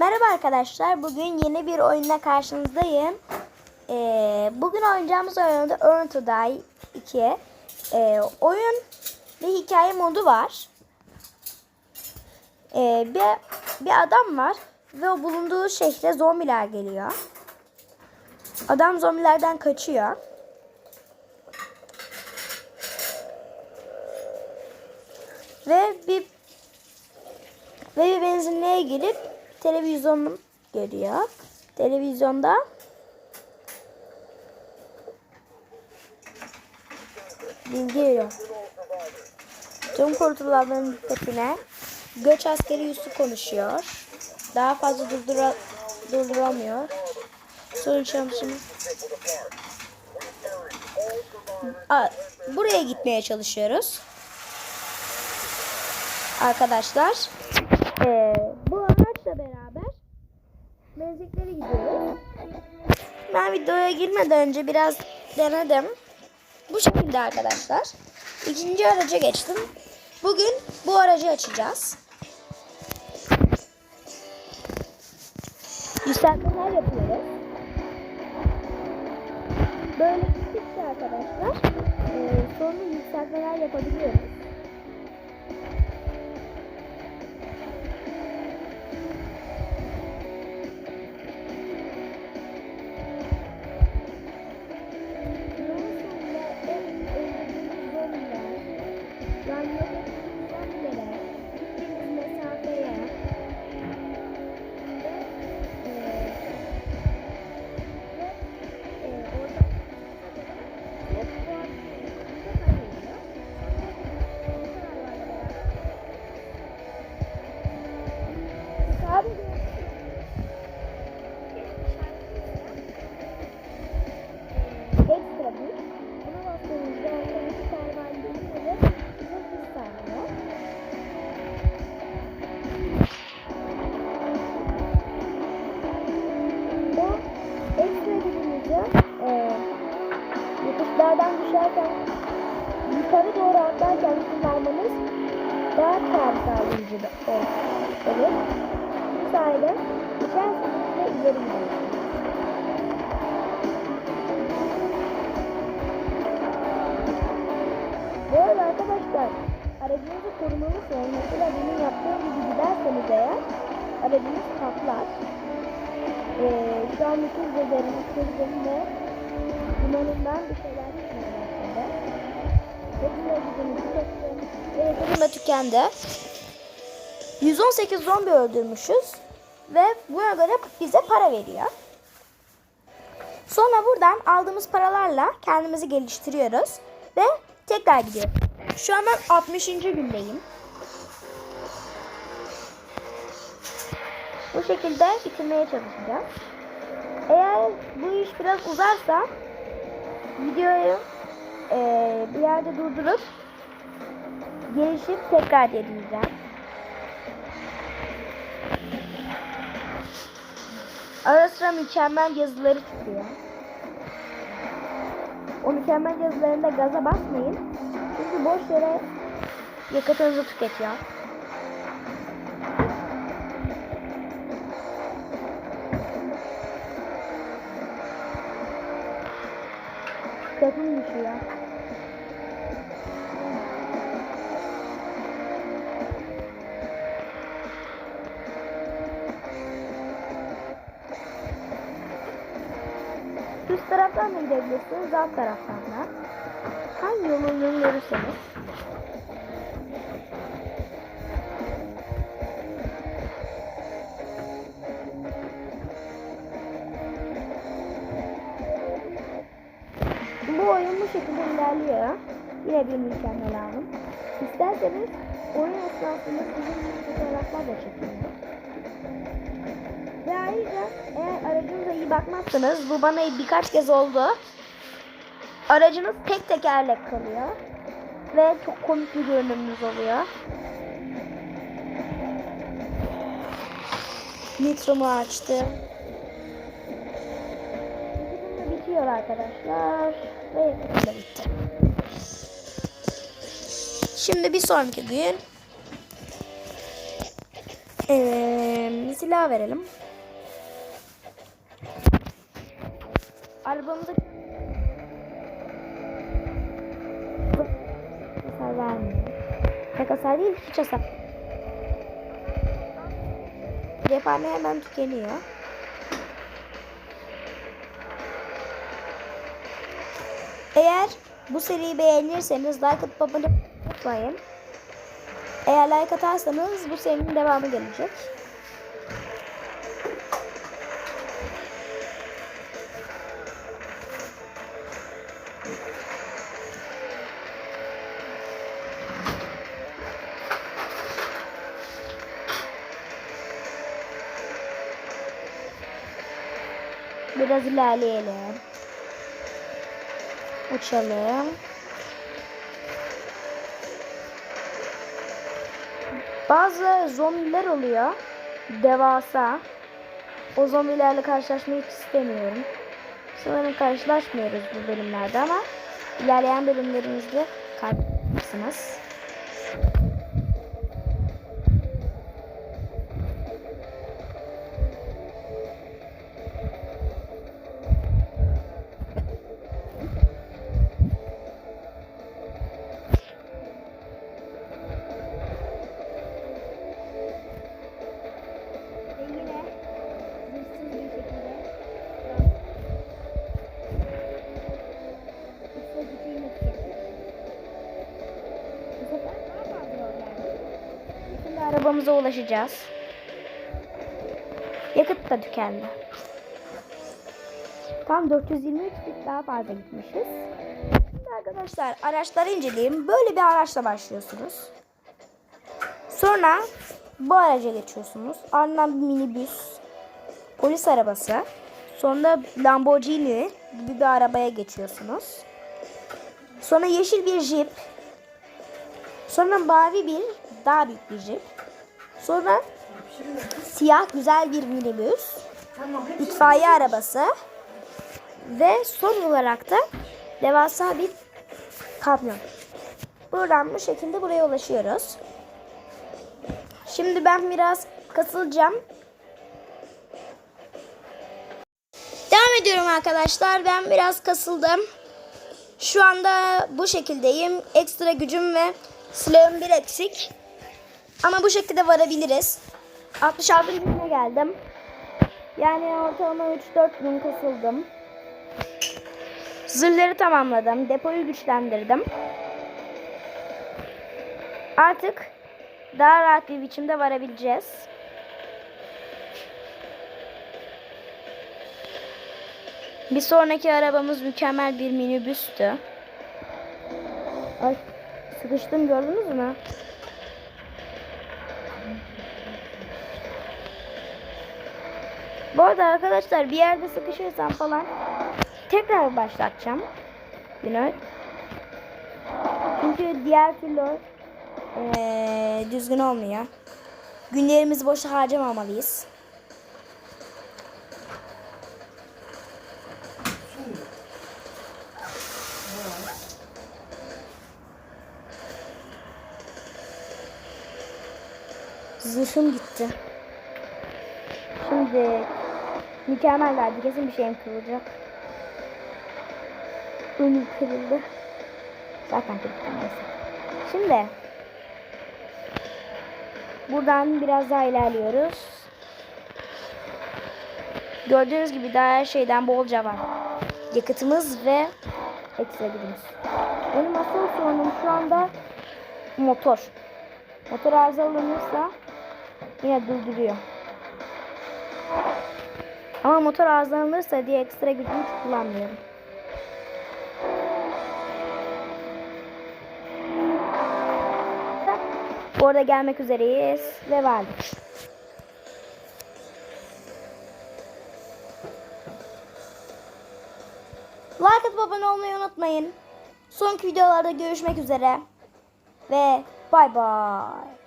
Merhaba arkadaşlar. Bugün yeni bir oyunla karşınızdayım. Ee, bugün oynayacağımız oyunda Earn to Die 2. Ee, oyun bir hikaye modu var. Ee, bir, bir adam var ve o bulunduğu şehre zombiler geliyor. Adam zombilerden kaçıyor. Ve bir ve bir benzinliğe girip televizyon görüyor. Televizyonda bilgi veriyor. Tüm kurtulanların dikkatine göç askeri Yusuf konuşuyor. Daha fazla durdura, durduramıyor. Sorun. Aa, Buraya gitmeye çalışıyoruz. Arkadaşlar. Ee, bu araçla beraber benzinliklere gidiyoruz. Ben videoya girmeden önce biraz denedim. Bu şekilde arkadaşlar. İkinci araca geçtim. Bugün bu aracı açacağız. Yükseltmeler yapıyoruz. Böyle gittikçe arkadaşlar e, sonra yükseltmeler yapabiliyoruz. Daha sağlayıcı da- ol- olur. Bu sayede ve ileri gidersiniz. Bu arada arkadaşlar aracınızı korumalısınız. Mesela benim yaptığım gibi giderseniz eğer aracınız patlar. Ee, şu an bütün gözlerimi kırdım ve dumanından bir şeyler çıkmaya başladı. Hepsine gücümü tükettim. Hızım da tükendi. 118 zombi öldürmüşüz. Ve buna göre bize para veriyor. Sonra buradan aldığımız paralarla kendimizi geliştiriyoruz. Ve tekrar gidiyoruz. Şu an ben 60. gündeyim. Bu şekilde bitirmeye çalışacağım. Eğer bu iş biraz uzarsa videoyu eee, bir yerde durdurup gelişip tekrar deneyeceğim. Ara sıra mükemmel yazıları çıkıyor. O mükemmel yazılarında gaza basmayın. Çünkü boş yere yakıtınızı tüketiyor. Dikkatimi düşüyor. Taraftan da gidebilirsiniz, alt taraftan da. Hangi yolu görürseniz. Bu oyun bu şekilde ilerliyor. Yine bir mükemmel aldım. İsterseniz oyun esnasında sizin fotoğraflar da çekiyorum. Ve ayrıca eğer aracınıza iyi bakmazsanız bu bana birkaç kez oldu. Aracınız tek tekerlek kalıyor. Ve çok komik bir görünümünüz oluyor. Nitromu açtım. Bitiyor arkadaşlar. Ve yakında da bitti. Şimdi bir sonraki gün Ee, silah verelim. Arabamıza hasar vermiyor. Tek hasar değil, hiç hasar. Cephane hemen tükeniyor. Eğer bu seriyi beğenirseniz like atıp abone olmayı unutmayın. Eğer like atarsanız bu serinin devamı gelecek. Biraz ilerleyelim. Uçalım. Bazı zombiler oluyor. Devasa. O zombilerle karşılaşmayı hiç istemiyorum. Sanırım karşılaşmıyoruz bu bölümlerde ama ilerleyen bölümlerimizde karşılaşırsınız. Arabamıza ulaşacağız. Yakıt da tükendi. Tam 423 fit daha fazla gitmişiz. Şimdi arkadaşlar araçları inceleyelim. Böyle bir araçla başlıyorsunuz. Sonra bu araca geçiyorsunuz. Ardından bir minibüs, polis arabası. Sonra Lamborghini gibi bir arabaya geçiyorsunuz. Sonra yeşil bir jip. Sonra mavi bir daha büyük bir jip. Sonra siyah güzel bir minibüs. itfaiye arabası. Ve son olarak da devasa bir kamyon. Buradan bu şekilde buraya ulaşıyoruz. Şimdi ben biraz kasılacağım. Devam ediyorum arkadaşlar. Ben biraz kasıldım. Şu anda bu şekildeyim. Ekstra gücüm ve silahım bir eksik. Ama bu şekilde varabiliriz. 66. güne geldim. Yani ortalama 3-4 gün kasıldım. Zırhları tamamladım. Depoyu güçlendirdim. Artık daha rahat bir biçimde varabileceğiz. Bir sonraki arabamız mükemmel bir minibüstü. Ay sıkıştım gördünüz mü? Bu arada arkadaşlar bir yerde sıkışırsam falan tekrar başlatacağım. Günü. Çünkü diğer türlü ee, düzgün olmuyor. Günlerimizi boşa harcamamalıyız. Zırhım gitti. Şimdi mükemmel verdi. Kesin bir şeyim kırılacak. Önüm kırıldı. Zaten kırıldı neyse. Şimdi buradan biraz daha ilerliyoruz. Gördüğünüz gibi daha her şeyden bolca var. Yakıtımız ve ekstra. Benim asıl sorunum şu anda motor. Motor arızalanırsa yine durduruyor. Ama motor arızalanırsa diye ekstra gücümü kullanmıyorum. Bu arada gelmek üzereyiz ve vardık. Like atıp abone olmayı unutmayın. Sonraki videolarda görüşmek üzere. Ve bay bay.